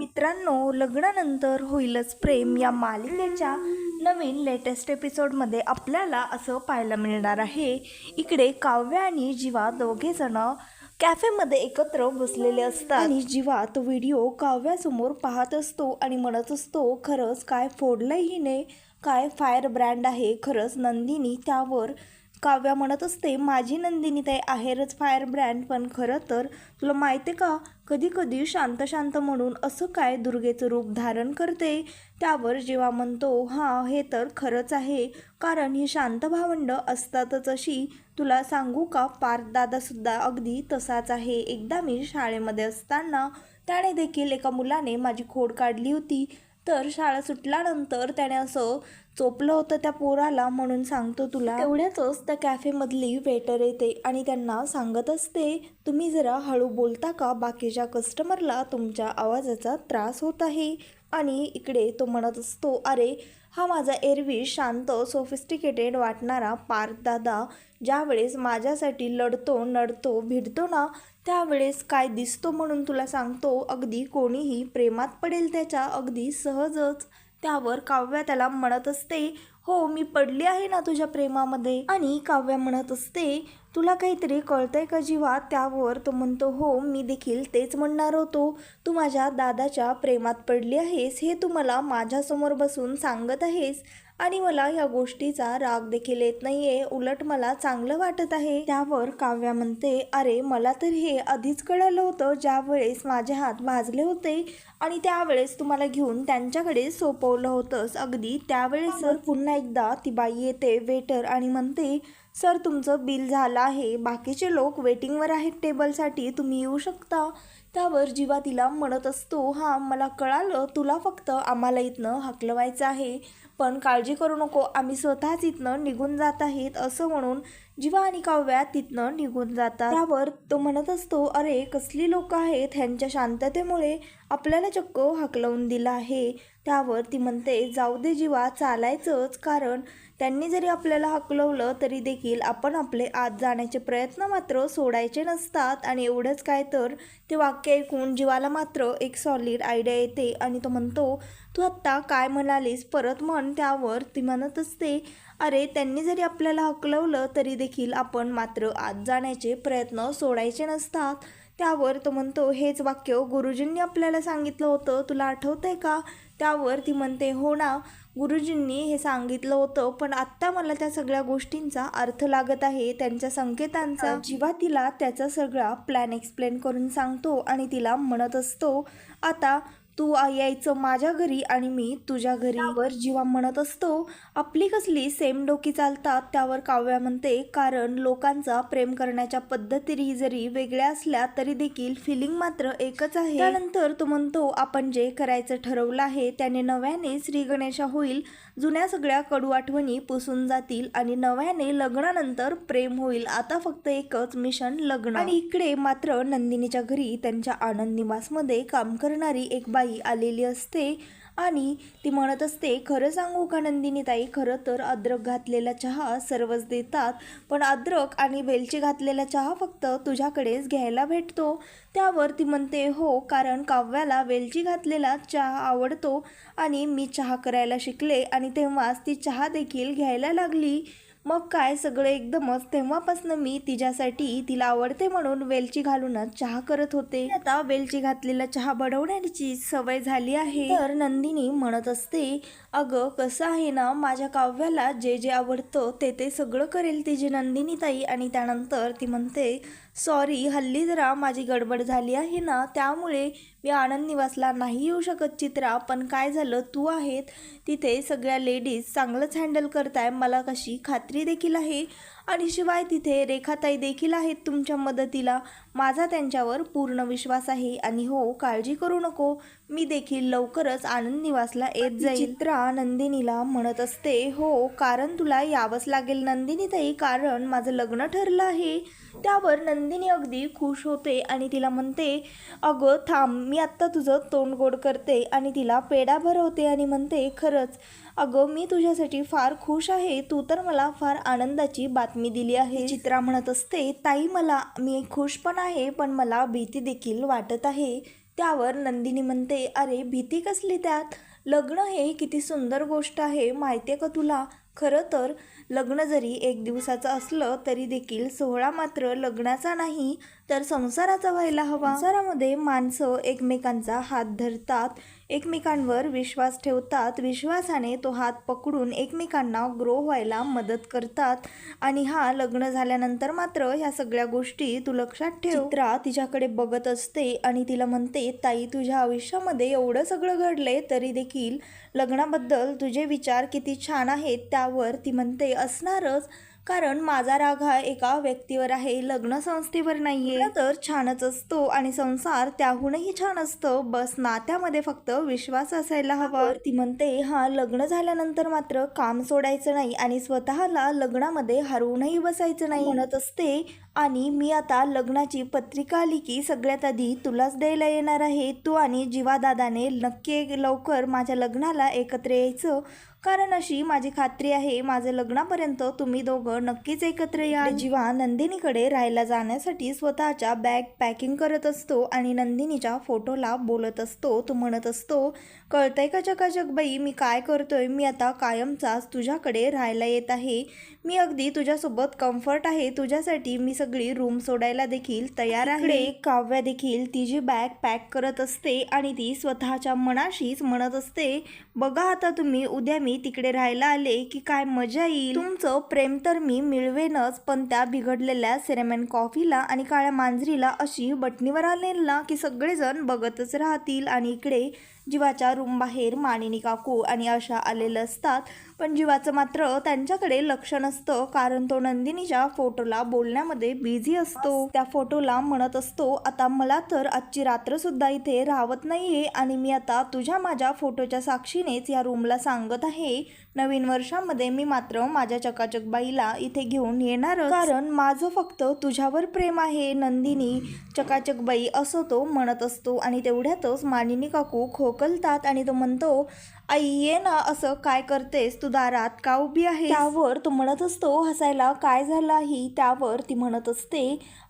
मित्रांनो लग्नानंतर होईलच प्रेम. या मालिकेच्या नवीन लेटेस्ट एपिसोडमध्ये आपल्याला असं पाहायला मिळणार आहे. इकडे काव्य आणि जीवा दोघेजणं कॅफेमध्ये एकत्र बसलेले असतात. आणि जीवा तो व्हिडिओ काव्यासमोर पाहत असतो आणि म्हणत असतो खरंच काय फोडलंही हिने? काय फायर ब्रँड आहे? खरंच नंदिनी त्यावर काव्या म्हणत असते माझी नंदिनी ते आहेरच फायर ब्रँड पण खरं तर तुला माहिती आहे का? कधी कधी शांत शांत म्हणून असं काय दुर्गेचं रूप धारण करते? त्यावर जेव्हा म्हणतो हां हे तर खरंच आहे कारण ही शांत भावंड असतातच अशी तुला सांगू का? पार्थ दादासुद्धा अगदी तसाच आहे. एकदा मी शाळेमध्ये असताना त्याने देखील एका मुलाने माझी खोड काढली होती. तर शाळा सुटल्यानंतर त्याने असं चोपलं होतं त्या पोराला म्हणून सांगतो तुला. एवढ्याच त्या कॅफेमधली वेटर येते आणि त्यांना सांगत असते तुम्ही जरा हळू बोलता का? बाकीच्या कस्टमरला तुमच्या आवाजाचा त्रास होत आहे. आणि इकडे तो म्हणत असतो अरे हा माझा एरवी शांत सोफिस्टिकेटेड वाटणारा पार्थ दादा. ज्यावेळेस माझ्यासाठी लढतो नडतो भिडतो ना त्यावेळेस काय दिसतो म्हणून तुला सांगतो. अगदी कोणीही प्रेमात पडेल त्याच्या अगदी सहजच. त्यावर काव्या त्याला म्हणत असते हो मी पडली आहे ना तुझ्या प्रेमामध्ये. आणि काव्या म्हणत असते तुला काहीतरी कळतंय का जीवा? त्यावर तो म्हणतो हो मी देखील तेच म्हणणार होतो. तू माझ्या दादाच्या प्रेमात पडली आहेस हे तू मला माझ्यासमोर बसून सांगत आहेस. आणि मला या गोष्टीचा राग देखील येत नाहीये. उलट मला चांगलं वाटत आहे. त्यावर काव्या म्हणते अरे मला तर हे आधीच कळालं होतं. ज्या वेळेस माझे हात भाजले होते आणि त्यावेळेस तुम्हाला घेऊन त्यांच्याकडे सोपवलं होतंस अगदी त्यावेळेस सर पुन्हा एकदा ती बाई येते वेटर आणि म्हणते सर तुमचं बिल झालं आहे. बाकीचे लोक वेटिंगवर आहेत टेबलसाठी. तुम्ही येऊ शकता. त्यावर जीवा तिला म्हणत असतो हां मला कळालं. तुला फक्त आम्हाला इथनं हकलवायचं आहे. पण काळजी करू नको आम्ही स्वतःच इथनं निघून जात आहेत असं म्हणून जीवा आणि काव्या तिथनं निघून जातात. त्यावर तो म्हणत असतो अरे कसली लोक आहेत ह्यांच्या शांततेमुळे आपल्याला चक्क हकलवून दिला आहे. त्यावर ती म्हणते जाऊ दे जीवा चालायचंच. कारण त्यांनी जरी आपल्याला हकलवलं तरी देखील आपण आपले आत जाण्याचे प्रयत्न मात्र सोडायचे नसतात. आणि एवढंच काय तर ते वाक्य ऐकून जीवाला मात्र एक सॉलिड आयडिया येते. आणि तो म्हणतो तू आत्ता काय म्हणालीस? परत म्हण. त्यावर ती म्हणत असते अरे त्यांनी जरी आपल्याला हकलवलं तरी देखील आपण मात्र आत जाण्याचे प्रयत्न सोडायचे नसतात. त्यावर तो म्हणतो हेच वाक्य गुरुजींनी आपल्याला सांगितलं होतं. तुला आठवतंय का? त्यावर ती म्हणते हो ना गुरुजींनी हे सांगितलं होतं पण आत्ता मला त्या सगळ्या गोष्टींचा अर्थ लागत आहे त्यांच्या संकेतांचा. जेव्हा तिला त्याचा सगळा प्लॅन एक्सप्लेन करून सांगतो आणि तिला म्हणत असतो आता तू यायचं माझ्या घरी आणि मी तुझ्या घरीवर जीवा म्हणत असतो. आपली कसली सेम डोकी चालतात त्यावर काव्या म्हणते कारण लोकांचा प्रेम करण्याच्या पद्धती जरी वेगळ्या असल्या तरी देखील फिलिंग मात्र एकच आहे. त्यानंतर तो म्हणतो आपण जे करायचं ठरवलं आहे त्याने नव्याने श्री गणेशा होईल. जुन्या सगळ्या कडू आठवणी पुसून जातील आणि नव्याने लग्नानंतर प्रेम होईल. आता फक्त एकच मिशन लग्न. आणि इकडे मात्र नंदिनीच्या घरी त्यांच्या आनंद निवासमध्ये काम करणारी एक बाई आलेली असते आणि ती म्हणत असते खरं सांगू का नंदिनी ताई? खरं तर अद्रक घातलेला चहा सर्वच देतात पण अद्रक आणि वेलची घातलेला चहा फक्त तुझ्याकडेच घ्यायला भेटतो. त्यावर ती म्हणते हो कारण काव्याला वेलची घातलेला चहा आवडतो आणि मी चहा करायला शिकले आणि तेव्हाच ती चहा देखील घ्यायला लागली. मग काय सगळं एकदमच? तेव्हापासून मी तिच्यासाठी तिला आवडते म्हणून वेलची घालूनच चहा करत होते. आता वेलची घातलेला चहा बनवण्याची सवय झाली आहे. तर नंदिनी म्हणत असते अगं कसं आहे ना माझ्या काव्याला जे जे आवडतं ते ते सगळं करेल तिची नंदिनी ताई आणि त्यानंतर ती म्हणते सॉरी हल्ली जरा माझी गडबड झाली आहे ना त्यामुळे मी आनंद निवासला नाही येऊ शकत चित्रा. पण काय झालं तू आहेत तिथे सगळ्या लेडीज चांगलंच हँडल करताय मला कशी खात्री देखील आहे? आणि शिवाय तिथे रेखाताई देखील आहेत तुमच्या मदतीला. माझा त्यांच्यावर पूर्ण विश्वास आहे आणि हो काळजी करू नको. मी देखील लवकरच आनंद निवासला येत जाईल. चित्रा नंदिनीला म्हणत असते हो कारण तुला यावंच लागेल नंदिनी ताई कारण माझं लग्न ठरलं आहे. त्यावर नंदिनी अगदी खुश होते आणि तिला म्हणते अगं थांब मी आत्ता तुझं तोंड गोड करते. आणि तिला पेढा भरवते आणि म्हणते खरंच अगं मी तुझ्यासाठी फार खुश आहे. तू तर मला फार आनंदाची बातमी दिली आहे. चित्रा म्हणत असते ताई मला मी खुश पण आहे पण मला भीती देखील वाटत आहे. त्यावर नंदिनी म्हणते अरे भीती कसली त्यात? लग्न हे किती सुंदर गोष्ट आहे माहिती आहे का तुला? खरं तर लग्न जरी एक दिवसाचं असलं तरी देखील सोहळा मात्र लग्नाचा नाही तर संसाराचा व्हायला हवा. संसारामध्ये माणसं एकमेकांचा हात धरतात एकमेकांवर विश्वास ठेवतात. विश्वासाने तो हात पकडून एकमेकांना ग्रो व्हायला मदत करतात. आणि हा लग्न झाल्यानंतर मात्र ह्या सगळ्या गोष्टी तू लक्षात ठेव. चित्रा तिच्याकडे बघत असते आणि तिला म्हणते ताई तुझ्या आयुष्यामध्ये एवढं सगळं घडलंय तरी देखील लग्नाबद्दल तुझे विचार किती छान आहेत. त्यावर ती म्हणते असणारच. कारण माझा राग हा एका व्यक्तीवर आहे लग्न संस्थेवर नाहीये. तर छानच असतो आणि संसार त्याहूनही छान असतं. बस नात्यामध्ये फक्त विश्वास असायला हवा. ती म्हणते हा लग्न झाल्यानंतर मात्र काम सोडायचं नाही आणि स्वतःला लग्नामध्ये हरवूनही बसायचं नाही. म्हणत असते आणि मी आता लग्नाची पत्रिका आली की सगळ्यात आधी तुलाच द्यायला येणार आहे. तू आणि जीवादादाने नक्की लवकर माझ्या लग्नाला एकत्र यायचं. कारण अशी माझी खात्री आहे माझं लग्नापर्यंत तुम्ही दोघं नक्कीच एकत्र या. जेव्हा नंदिनीकडे राहायला जाण्यासाठी स्वतःच्या बॅग पॅकिंग करत असतो आणि नंदिनीच्या फोटोला बोलत असतो तो म्हणत असतो कळतंय का चकाचक बाई मी काय करतोय? मी आता कायमचाच तुझ्याकडे राहायला येत आहे. मी अगदी तुझ्यासोबत कम्फर्ट आहे. तुझ्यासाठी मी सगळी रूम सोडायला देखील तयार आहे. काव्या देखील तिची बॅग पॅक करत असते आणि ती स्वतःच्या मनाशीच म्हणत असते बघा आता तुम्ही उद्या मी तिकडे राहायला आले की काय मजा येईल. तुमचं प्रेम तर मी मिळवेनच पण त्या बिघडलेल्या सेरेमन कॉफीला आणि काळ्या मांजरीला अशी बटणीवर आलेल ना की सगळेजण बघतच राहतील. आणि इकडे जीवाच्या रूमबाहेर मानिनी काकू आणि अशा आलेलं असतात. पण जीवाचं मात्र त्यांच्याकडे लक्ष नसतं कारण तो नंदिनीच्या फोटोला बोलण्यामध्ये बिझी असतो. त्या फोटोला म्हणत असतो आता मला तर आजची रात्र सुद्धा इथे राहत नाहीये आणि मी आता तुझ्या माझ्या फोटोच्या साक्षीनेच या रूमला सांगत आहे. नवीन वर्षामध्ये मी मात्र माझ्या चकाचक बाईला इथे घेऊन येणार कारण माझं फक्त तुझ्यावर प्रेम आहे नंदिनी. चकाचक बाई असं तो म्हणत असतो आणि तेवढ्यातच मानिनी काकू खोकलतात आणि तो म्हणतो आई ये ना असं काय करतेस? तू दारात का उभी आहे त्यावर तो म्हणत असतो हसायला काय झाला ही त्यावर ती म्हणत असते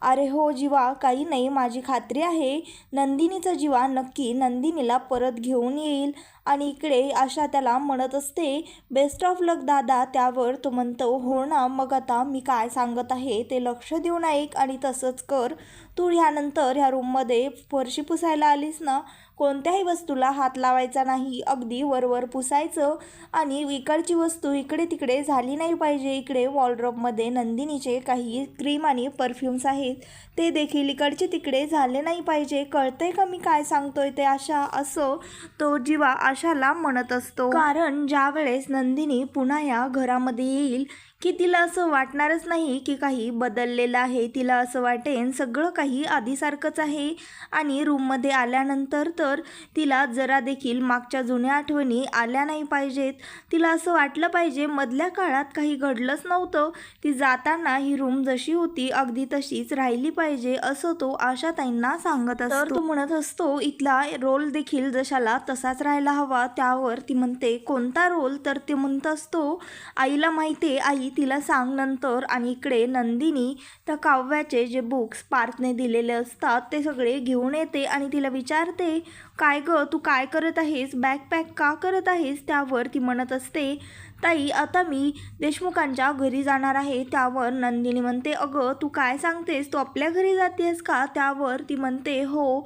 अरे हो जीवा काही नाही माझी खात्री आहे. नंदिनीचा जीवा नक्की नंदिनीला परत घेऊन येईल. आणि इकडे आशा त्याला म्हणत असते बेस्ट ऑफ लक दादा. त्यावर तो म्हणतो हो ना मग आता मी काय सांगत आहे ते लक्ष देऊन ऐक आणि तसंच कर. तू ह्यानंतर ह्या रूममध्ये फरशी पुसायला आलीस ना कोणत्याही वस्तूला हात लावायचा नाही. अगदी वरवर पुसायचं आणि इकडची वस्तू इकडे तिकडे झाली नाही पाहिजे. इकडे वॉलड्रॉपमध्ये नंदिनीचे काही क्रीम आणि परफ्युम्स आहेत. ते देखील इकडचे तिकडे झाले नाही पाहिजे. कळतंय का मी काय सांगतोय ते आशा? असं तो जीवा आशाला म्हणत असतो. कारण ज्यावेळेस नंदिनी पुन्हा या घरामध्ये येईल की तिला असं वाटणारच नाही की काही बदललेलं आहे. तिला असं वाटेन सगळं काही आधीसारखंच आहे. आणि रूममध्ये आल्यानंतर तर तिला जरा देखील मागच्या जुन्या आठवणी आल्या नाही पाहिजेत. तिला असं वाटलं पाहिजे मधल्या काळात काही घडलंच नव्हतं. ती जाताना ही रूम जशी होती अगदी तशीच राहिली पाहिजे असं तो आशाताईंना सांगत असतो. तो म्हणत असतो इथला रोल देखील जशाला तसाच राहायला हवा त्यावर ती म्हणते कोणता रोल? तर ते म्हणत असतो आईला माहिती आई तिला सांग नंतर आणि इकडे नंदिनी त्या काव्याचे जे बुक्स पार्थने दिलेले असतात ते सगळे घेऊन येते आणि तिला विचारते काय ग तू काय करत आहेस? बॅकपॅक का करत आहेस? त्यावर ती म्हणत असते ताई आता मी देशमुखांच्या घरी जाणार आहे. त्यावर नंदिनी म्हणते अगं तू काय सांगतेस? तू आपल्या घरी जातेस का? त्यावर ती म्हणते हो.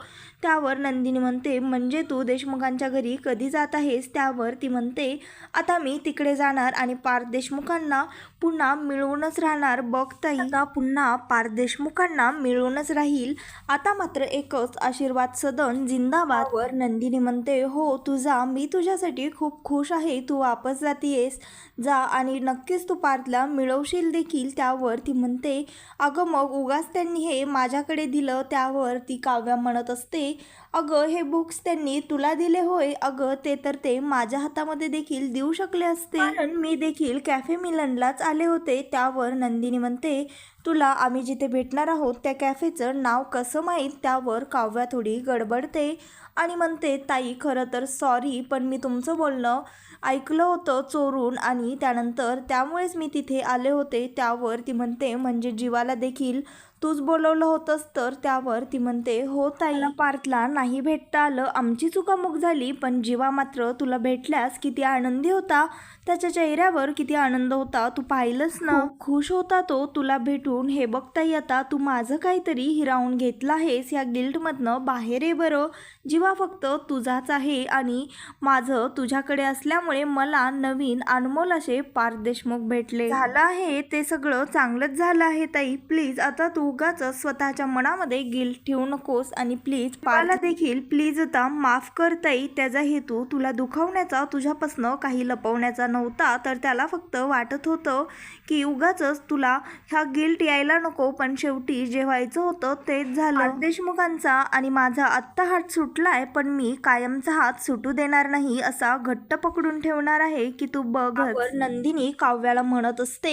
त्यावर नंदिनी म्हणते म्हणजे तू देशमुखांच्या घरी कधी जात आहेस? त्यावर ती म्हणते आता मी तिकडे जाणार आणि पार्थ देशमुखांना पुन्हा मिळूनच राहणार. बघ ताई आता पुन्हा पार्थ देशमुखांना मिळूनच राहील. आता मात्र एकच आशीर्वाद सदन जिंदाबादवर. नंदिनी म्हणते हो तुझा मी तुझ्यासाठी खूप खुश आहे. तू वापस जातीयेस. जा आणि नक्कीच तू पार्थला मिळवशील देखील. त्यावर ती म्हणते अगं मग उगाच त्यांनी हे माझ्याकडे दिलं. त्यावर ती काव्या म्हणत असते अगं हे बुक्स त्यांनी तुला दिले होय. अगं ते तर ते माझ्या हातामध्ये देखील देऊ शकले असते. कारण मी देखील कॅफे मिलनलाच आले होते. त्यावर नंदिनी म्हणते तुला आम्ही जिथे भेटणार आहोत त्या कॅफेचं नाव कसं माहीत? त्यावर काव्या थोडी गडबडते. आणि म्हणते ताई खरं तर सॉरी पण मी तुमचं बोलणं ऐकलं होतं चोरून आणि त्यानंतर त्यामुळेच मी तिथे आले होते. त्यावर ती म्हणते म्हणजे जीवाला देखील तूच बोलवलं होतंस तर त्यावर ती म्हणते हो ताई पार्थला नाही भेटता आलं. आमची चुकामुक झाली पण जीवा मात्र तुला भेटल्यास किती आनंदी होता. त्याच्या चेहऱ्यावर किती आनंद होता. तू पाहिलंस ना. खुश होता तो. तुला भेटून हे बघताई आता तू माझं काहीतरी हिरावून घेतलं आहेस या गिल्टमधनं. बाहेर ये बरं. जीवा फक्त तुझाच आहे आणि माझं तुझ्याकडे असल्यामुळे मला नवीन अनमोल असे पार्थ देशमुख भेटले. झालं आहे. ते सगळं चांगलंच झालं आहे ताई. प्लीज आता तू उगाच स्वतःच्या मनामध्ये गिल्ट ठेवू नकोस आणि प्लीज पाला देखील प्लीज आता माफ कर ताई. त्याचा हेतू तुला दुखवण्याचा तुझ्यापासनं काही लपवण्याचा नव्हता. तर त्याला फक्त वाटत होतं की उगाच तुला ह्या गिल्ट यायला नको. पण शेवटी जे व्हायचं होतं तेच झालं. देशमुखांचा आणि माझा आत्ता हात सुटलाय पण मी कायमचा हात सुटू देणार नाही असा घट्ट पकडून ठेवणार आहे की तू बघ नंदिनी काव्याला म्हणत असते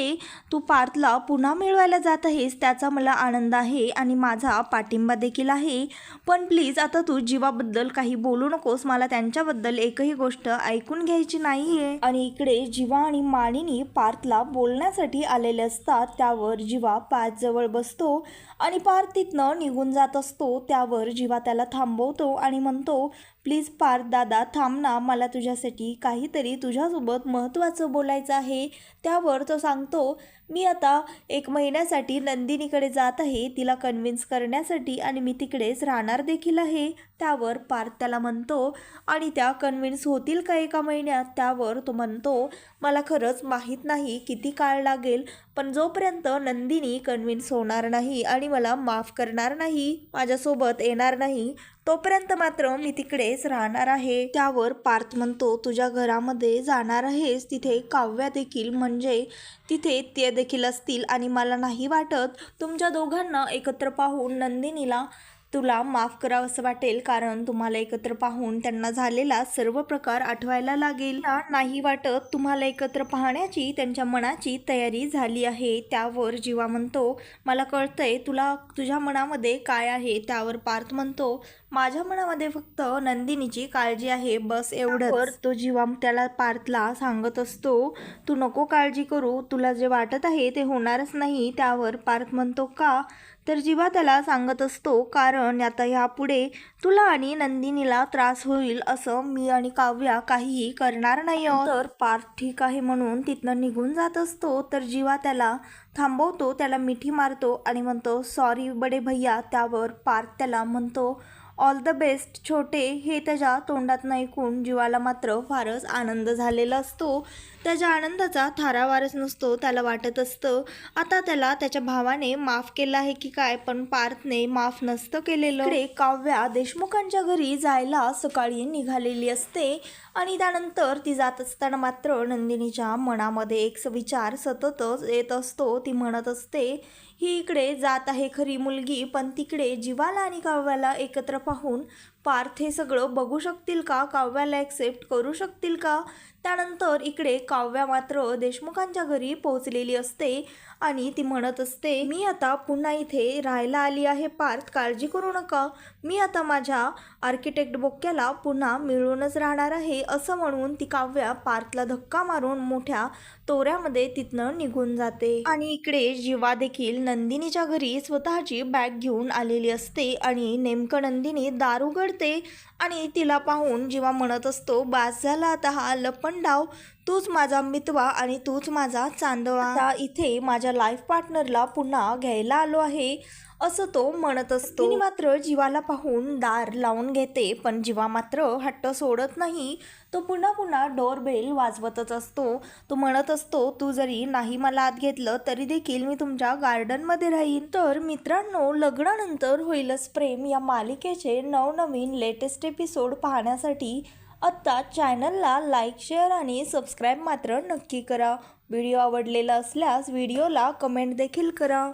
तू पार्थला पुन्हा मिळवायला जात आहेस त्याचा मला आनंद आहे आणि माझा पाठिंबा देखील आहे. पण प्लीज आता तू जीवाबद्दल काही बोलू नकोस. मला त्यांच्याबद्दल एकही गोष्ट ऐकून घ्यायची नाहीये. आणि इकडे जीवा आणि मानिनी पार्थला बोलण्यासाठी आलेले असतात. त्यावर जीवा पार्थ जवळ बसतो आणि पार्थ तिथनं निघून जात असतो. त्यावर जीवा त्याला थांबवतो आणि म्हणतो प्लीज पार्थ दादा थांब ना मला तुझ्यासाठी काहीतरी तुझ्यासोबत महत्त्वाचं बोलायचं आहे. त्यावर तो सांगतो मी आता एक महिन्यासाठी नंदिनीकडे जात आहे. तिला कन्व्हिन्स करण्यासाठी आणि मी तिकडेच राहणार देखील आहे. त्यावर पार्थ त्याला म्हणतो आणि त्या कन्व्हिन्स होतील का एका महिन्यात? त्यावर तो म्हणतो मला खरंच माहीत नाही किती काळ लागेल पण जोपर्यंत नंदिनी कन्व्हिन्स होणार नाही आणि मला माफ करणार नाही माझ्यासोबत येणार नाही तोपर्यंत मात्र मी तिकडेच राहणार आहे. त्यावर पार्थ म्हणतो तुझ्या घरामध्ये जाणार आहेस तिथे काव्या देखील म्हणजे तिथे ते देखील असतील आणि मला नाही वाटत तुमच्या दोघांना एकत्र पाहून नंदिनीला तुला माफ करावं असं वाटेल कारण तुम्हाला एकत्र पाहून त्यांना झालेला सर्व प्रकार आठवायला लागेल. नाही वाटत तुम्हाला एकत्र पाहण्याची त्यांच्या मनाची तयारी झाली आहे. त्यावर जीवा म्हणतो मला कळतंय तुला तुझ्या मनामध्ये काय आहे? त्यावर पार्थ म्हणतो माझ्या मनामध्ये फक्त नंदिनीची काळजी आहे बस एवढं तो जीवा त्याला पार्थला सांगत असतो तू नको काळजी करू तुला जे वाटत आहे ते होणारच नाही. त्यावर पार्थ म्हणतो का? तर जीवा त्याला सांगत असतो कारण आता ह्यापुढे तुला आणि नंदिनीला त्रास होईल असं मी आणि काव्या काहीही करणार नाही तर पार्थ ठीक आहे म्हणून तिथनं निघून जात असतो. तर जीवा त्याला थांबवतो त्याला मिठी मारतो आणि म्हणतो सॉरी बडे भैया त्यावर पार्थ त्याला म्हणतो ऑल द बेस्ट छोटे हे त्याच्या तोंडात ऐकून जीवाला मात्र फारच आनंद झालेला असतो. त्याच्या आनंदाचा थारावारच नसतो त्याला वाटत असतं. आता त्याला त्याच्या भावाने माफ केलं आहे की काय पण पार्थने माफ नसतं केलेलं. इकडे काव्या देशमुखांच्या घरी जायला सकाळी निघालेली असते आणि त्यानंतर ती जात असताना मात्र नंदिनीच्या मनामध्ये एक विचार सततच येत असतो. ती म्हणत असते ही इकडे जात आहे खरी मुलगी पण तिकडे जीवाला आणि काव्याला एकत्र पाहून पार्थ हे सगळं बघू शकतील का? काव्याला ॲक्सेप्ट करू शकतील का? त्यानंतर इकडे काव्या मात्र देशमुखांच्या घरी पोहोचलेली असते आणि ती म्हणत असते मी आता पुन्हा इथे राहायला आली आहे. पार्थ काळजी करू नका. मी आता माझ्या आर्किटेक्ट बोक्याला पुन्हा मिळूनच राहणार आहे असं म्हणून ती काव्या पार्थला धक्का मारून मोठ्या तोऱ्यामध्ये तिथनं निघून जाते. आणि इकडे जीवा देखील नंदिनीच्या घरी स्वतःची बॅग घेऊन आलेली असते आणि नेमकं नंदिनी दार उघडते आणि तिला पाहून जीवा म्हणत असतो बास झाला आता हा लपंडाव तूच माझा मितवा आणि तूच माझा चांदवा. आता इथे माझ्या लाईफ पार्टनरला पुन्हा घ्यायला आलो आहे असं तो म्हणत असतो. तिने मात्र जीवाला पाहून दार लावून घेते पण जीवा मात्र हट्ट सोडत नाही. तो पुन्हा पुन्हा डोरबेल वाजवतच असतो. तो म्हणत असतो तू जरी नाही मला आत घेतलं तरी देखील मी तुमच्या गार्डनमध्ये राहीन. तर मित्रांनो लग्नानंतर होईलच प्रेम या मालिकेचे नवनवीन लेटेस्ट एपिसोड पाहण्यासाठी आत्ता चॅनलला लाईक शेअर आणि सबस्क्राईब मात्र नक्की करा. व्हिडिओ आवडलेला असल्यास व्हिडिओला कमेंट देखील करा.